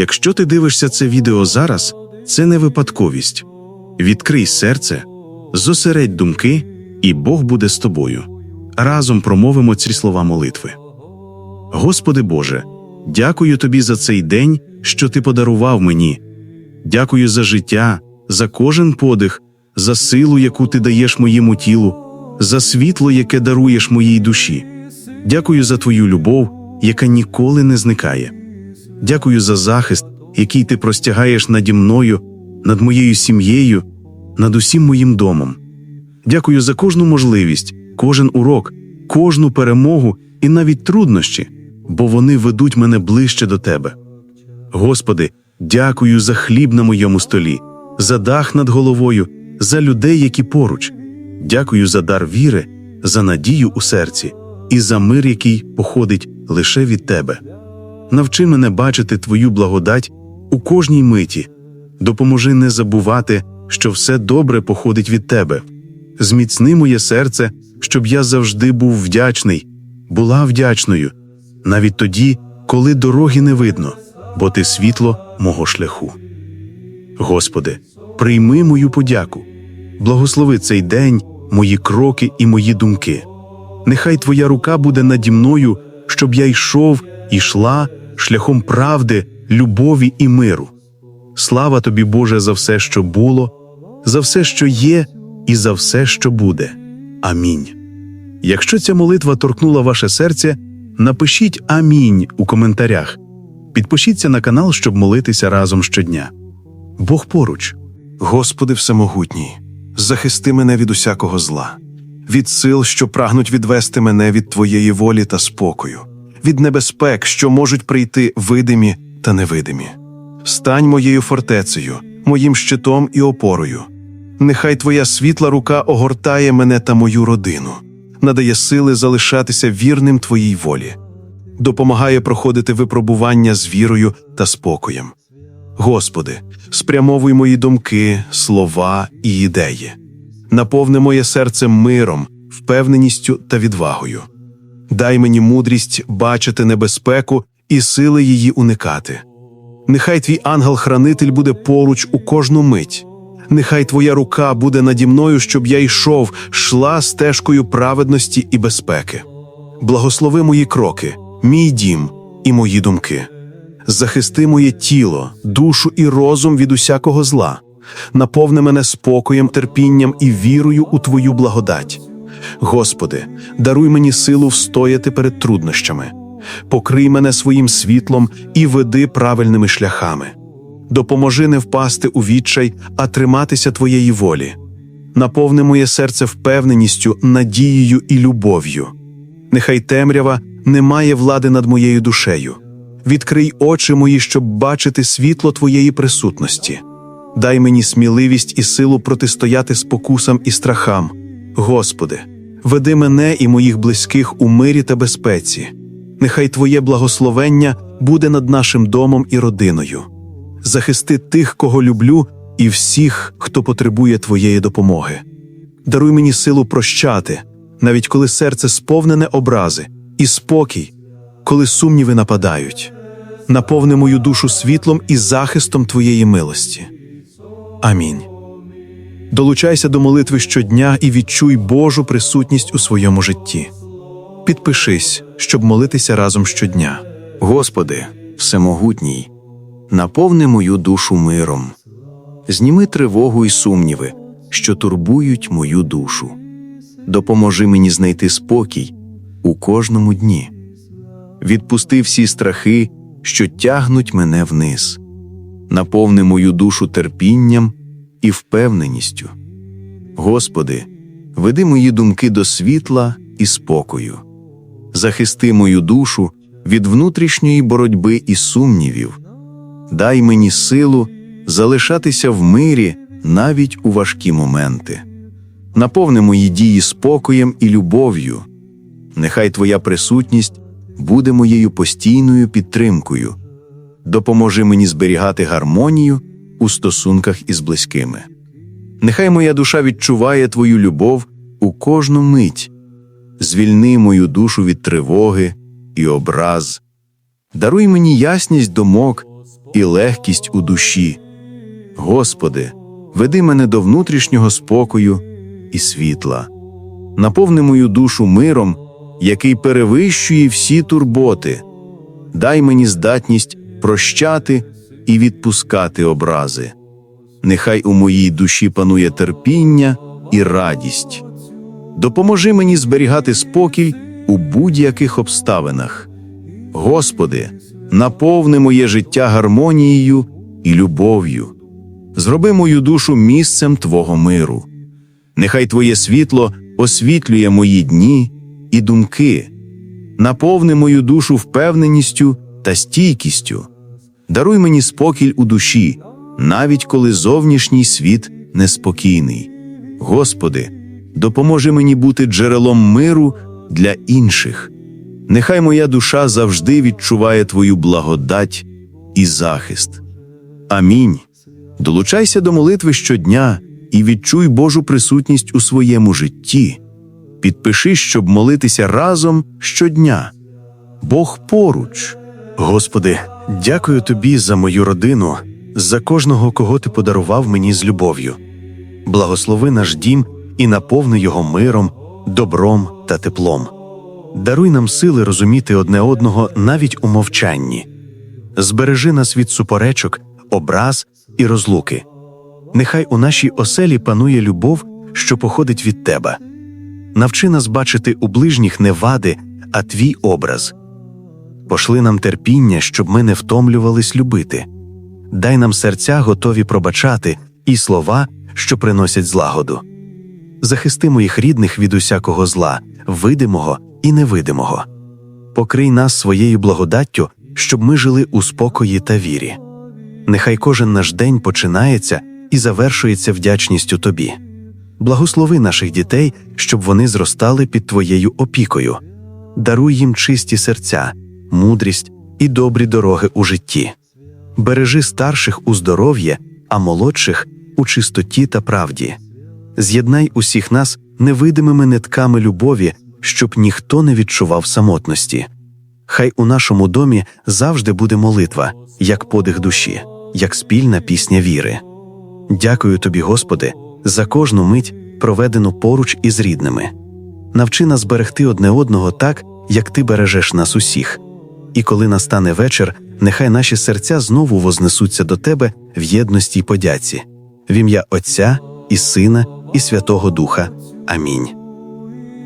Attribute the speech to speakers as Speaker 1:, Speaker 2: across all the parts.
Speaker 1: Якщо ти дивишся це відео зараз, це не випадковість. Відкрий серце, зосередь думки, і Бог буде з тобою. Разом промовимо ці слова молитви. Господи Боже, дякую Тобі за цей день, що Ти подарував мені. Дякую за життя, за кожен подих, за силу, яку ти даєш моєму тілу, за світло, яке даруєш моїй душі. Дякую за Твою любов, яка ніколи не зникає. Дякую за захист, який ти простягаєш наді мною, над моєю сім'єю, над усім моїм домом. Дякую за кожну можливість, кожен урок, кожну перемогу і навіть труднощі, бо вони ведуть мене ближче до тебе. Господи, дякую за хліб на моєму столі, за дах над головою, за людей, які поруч. Дякую за дар віри, за надію у серці і за мир, який походить лише від Тебе. Навчи мене бачити Твою благодать у кожній миті, допоможи не забувати, що все добре походить від Тебе. Зміцни моє серце, щоб я завжди був вдячний, була вдячною, навіть тоді, коли дороги не видно, бо ти світло мого шляху. Господи, прийми мою подяку, благослови цей день, мої кроки і мої думки. Нехай Твоя рука буде наді мною, щоб я йшов і йшла шляхом правди, любові і миру. Слава тобі, Боже, за все, що було, за все, що є, і за все, що буде. Амінь. Якщо ця молитва торкнула ваше серце, напишіть Амінь у коментарях. Підпишіться на канал, щоб молитися разом щодня. Бог поруч.
Speaker 2: Господи Всемогутній, захисти мене від усякого зла, від сил, що прагнуть відвести мене від Твоєї волі та спокою, від небезпек, що можуть прийти видимі та невидимі. Стань моєю фортецею, моїм щитом і опорою. Нехай Твоя світла рука огортає мене та мою родину, надає сили залишатися вірним Твоїй волі, допомагає проходити випробування з вірою та спокоєм. Господи, спрямовуй мої думки, слова і ідеї, наповни моє серце миром, впевненістю та відвагою. Дай мені мудрість бачити небезпеку і сили її уникати. Нехай твій ангел-хранитель буде поруч у кожну мить. Нехай твоя рука буде наді мною, щоб я йшов, шла стежкою праведності і безпеки. Благослови мої кроки, мій дім і мої думки. Захисти моє тіло, душу і розум від усякого зла, наповни мене спокоєм, терпінням і вірою у Твою благодать. Господи, даруй мені силу встояти перед труднощами, покрий мене своїм світлом і веди правильними шляхами. Допоможи не впасти у відчай, а триматися Твоєї волі. Наповни моє серце впевненістю, надією і любов'ю. Нехай темрява не має влади над моєю душею. Відкрий очі мої, щоб бачити світло Твоєї присутності. Дай мені сміливість і силу протистояти спокусам і страхам. Господи, веди мене і моїх близьких у мирі та безпеці. Нехай Твоє благословення буде над нашим домом і родиною. Захисти тих, кого люблю, і всіх, хто потребує Твоєї допомоги. Даруй мені силу прощати, навіть коли серце сповнене образи, і спокій, коли сумніви нападають. Наповни мою душу світлом і захистом Твоєї милості. Амінь. Долучайся до молитви щодня і відчуй Божу присутність у своєму житті. Підпишись, щоб молитися разом щодня.
Speaker 3: Господи, Всемогутній, наповни мою душу миром, зніми тривогу і сумніви, що турбують мою душу. Допоможи мені знайти спокій у кожному дні. Відпусти всі страхи, що тягнуть мене вниз, наповни мою душу терпінням і впевненістю. Господи, веди мої думки до світла і спокою, захисти мою душу від внутрішньої боротьби і сумнівів, дай мені силу залишатися в мирі навіть у важкі моменти. Наповни мої дії спокоєм і любов'ю. Нехай Твоя присутність буде моєю постійною підтримкою. Допоможи мені зберігати гармонію у стосунках із близькими. Нехай моя душа відчуває Твою любов у кожну мить, звільни мою душу від тривоги і образ, даруй мені ясність думок і легкість у душі. Господи, веди мене до внутрішнього спокою і світла. Наповни мою душу миром, який перевищує всі турботи. Дай мені здатність прощати і відпускати образи. Нехай у моїй душі панує терпіння і радість. Допоможи мені зберігати спокій у будь-яких обставинах. Господи, наповни моє життя гармонією і любов'ю. Зроби мою душу місцем Твого миру. Нехай Твоє світло освітлює мої дні і думки, наповни мою душу впевненістю та стійкістю. Даруй мені спокій у душі, навіть коли зовнішній світ неспокійний. Господи, допоможи мені бути джерелом миру для інших. Нехай моя душа завжди відчуває Твою благодать і захист. Амінь. Долучайся до молитви щодня і відчуй Божу присутність у своєму житті. Підпиши, щоб молитися разом щодня. Бог поруч.
Speaker 1: Господи, дякую тобі за мою родину, за кожного, кого ти подарував мені з любов'ю. Благослови наш дім і наповни його миром, добром та теплом. Даруй нам сили розуміти одне одного навіть у мовчанні. Збережи нас від суперечок, образ і розлуки. Нехай у нашій оселі панує любов, що походить від тебе. Навчи нас бачити у ближніх не вади, а твій образ. Пошли нам терпіння, щоб ми не втомлювались любити. Дай нам серця готові пробачати і слова, що приносять злагоду. Захисти моїх рідних від усякого зла, видимого і невидимого. Покрий нас своєю благодаттю, щоб ми жили у спокої та вірі. Нехай кожен наш день починається і завершується вдячністю тобі. Благослови наших дітей, щоб вони зростали під твоєю опікою. Даруй їм чисті серця, мудрість і добрі дороги у житті. Бережи старших у здоров'я, а молодших у чистоті та правді. З'єднай усіх нас невидимими нитками любові, щоб ніхто не відчував самотності. Хай у нашому домі завжди буде молитва, як подих душі, як спільна пісня віри. Дякую тобі, Господи, за кожну мить, проведену поруч із рідними. Навчи нас берегти одне одного так, як ти бережеш нас усіх. І коли настане вечір, нехай наші серця знову вознесуться до тебе в єдності й подяці, в ім'я Отця і Сина, і Святого Духа. Амінь.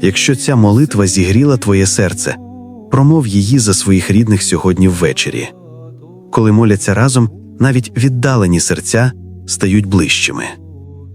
Speaker 1: Якщо ця молитва зігріла твоє серце, промов її за своїх рідних сьогодні ввечері. Коли моляться разом, навіть віддалені серця стають ближчими.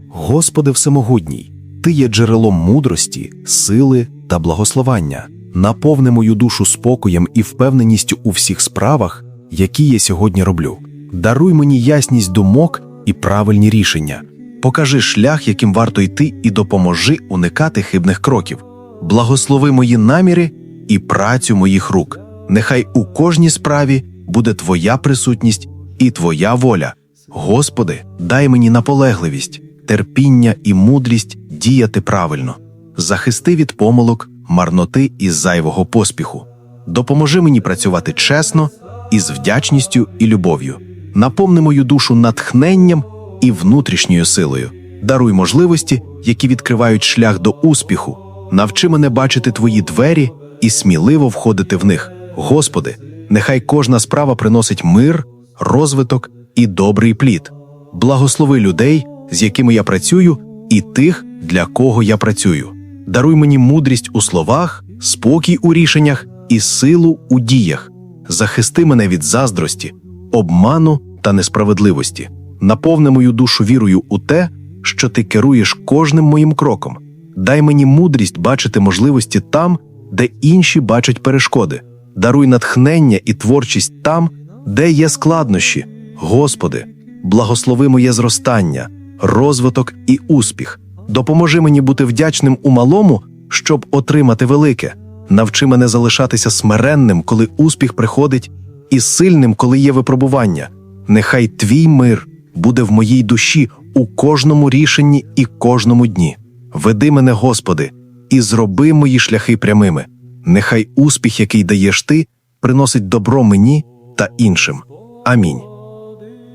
Speaker 4: Господи Всемогутній, Ти є джерелом мудрості, сили та благословення. Наповни мою душу спокоєм і впевненістю у всіх справах, які я сьогодні роблю. Даруй мені ясність думок і правильні рішення. Покажи шлях, яким варто йти, і допоможи уникати хибних кроків. Благослови мої наміри і працю моїх рук. Нехай у кожній справі буде Твоя присутність і Твоя воля. Господи, дай мені наполегливість, терпіння і мудрість діяти правильно, захисти від помилок, марноти і зайвого поспіху. Допоможи мені працювати чесно, із вдячністю і любов'ю. Наповни мою душу натхненням і внутрішньою силою. Даруй можливості, які відкривають шлях до успіху. Навчи мене бачити твої двері і сміливо входити в них. Господи, нехай кожна справа приносить мир, розвиток і добрий плід. Благослови людей, з якими я працюю, і тих, для кого я працюю. Даруй мені мудрість у словах, спокій у рішеннях і силу у діях. Захисти мене від заздрості, обману та несправедливості. Наповни мою душу вірою у те, що ти керуєш кожним моїм кроком. Дай мені мудрість бачити можливості там, де інші бачать перешкоди. Даруй натхнення і творчість там, де є складнощі. Господи, благослови моє зростання, розвиток і успіх. Допоможи мені бути вдячним у малому, щоб отримати велике. Навчи мене залишатися смиренним, коли успіх приходить, і сильним, коли є випробування. Нехай твій мир буде в моїй душі у кожному рішенні і кожному дні. Веди мене, Господи, і зроби мої шляхи прямими. Нехай успіх, який даєш ти, приносить добро мені та іншим. Амінь.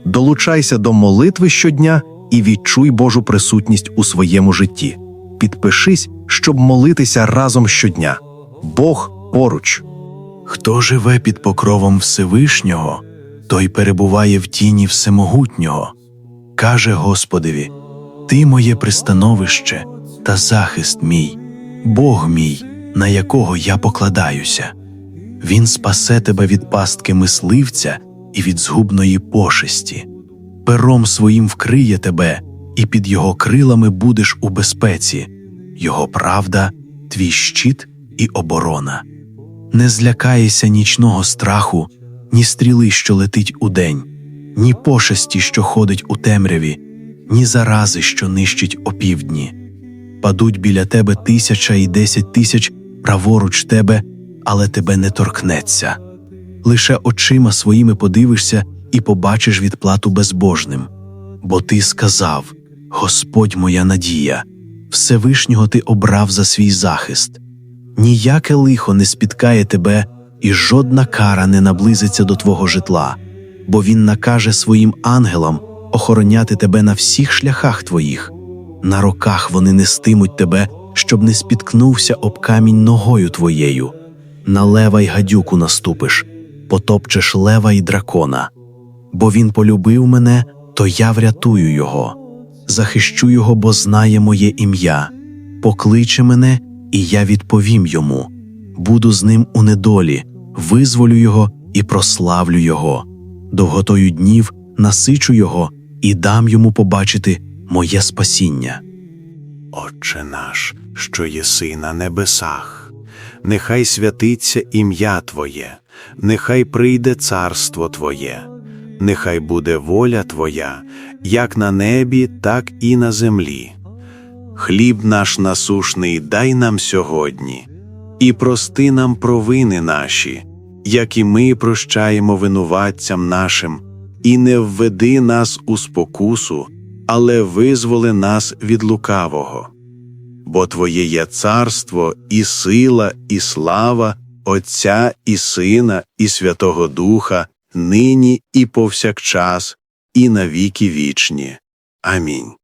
Speaker 4: Долучайся до молитви щодня і відчуй Божу присутність у своєму житті. Підпишись, щоб молитися разом щодня. Бог поруч.
Speaker 3: Хто живе під покровом Всевишнього, той перебуває в тіні Всемогутнього. Каже Господеві: Ти моє пристановище та захист мій, Бог мій, на якого я покладаюся. Він спасе тебе від пастки мисливця і від згубної пошесті. Пером своїм вкриє тебе, і під його крилами будеш у безпеці, його правда, твій щит і оборона. Не злякаєшся нічного страху, ні стріли, що летить удень, ні пошесті, що ходить у темряві, ні зарази, що нищить опівдні. Падуть біля тебе тисяча і десять тисяч праворуч тебе, але тебе не торкнеться. Лише очима своїми подивишся і побачиш відплату безбожним. Бо ти сказав: Господь моя надія, Всевишнього ти обрав за свій захист ніяке лихо не спіткає тебе, і жодна кара не наблизиться до твого житла, бо він накаже своїм ангелам охороняти тебе на всіх шляхах твоїх. На роках вони нестимуть тебе, щоб не спіткнувся об камінь ногою твоєю. На лева й гадюку наступиш, потопчеш лева й дракона. Бо він полюбив мене, то я врятую його, захищу його, бо знає моє ім'я, покличе мене, і я відповім йому. Буду з ним у недолі, визволю його і прославлю його. Довготою днів насичу його і дам йому побачити моє спасіння.
Speaker 5: Отче наш, що єси на небесах, нехай святиться ім'я Твоє, нехай прийде царство Твоє, нехай буде воля Твоя, як на небі, так і на землі. Хліб наш насушний дай нам сьогодні, і прости нам провини наші, як і ми прощаємо винуватцям нашим, і не введи нас у спокусу, але визволи нас від лукавого. Бо Твоє є царство, і сила, і слава Отця і Сина, і Святого Духа, нині і повсякчас, і навіки вічні. Амінь.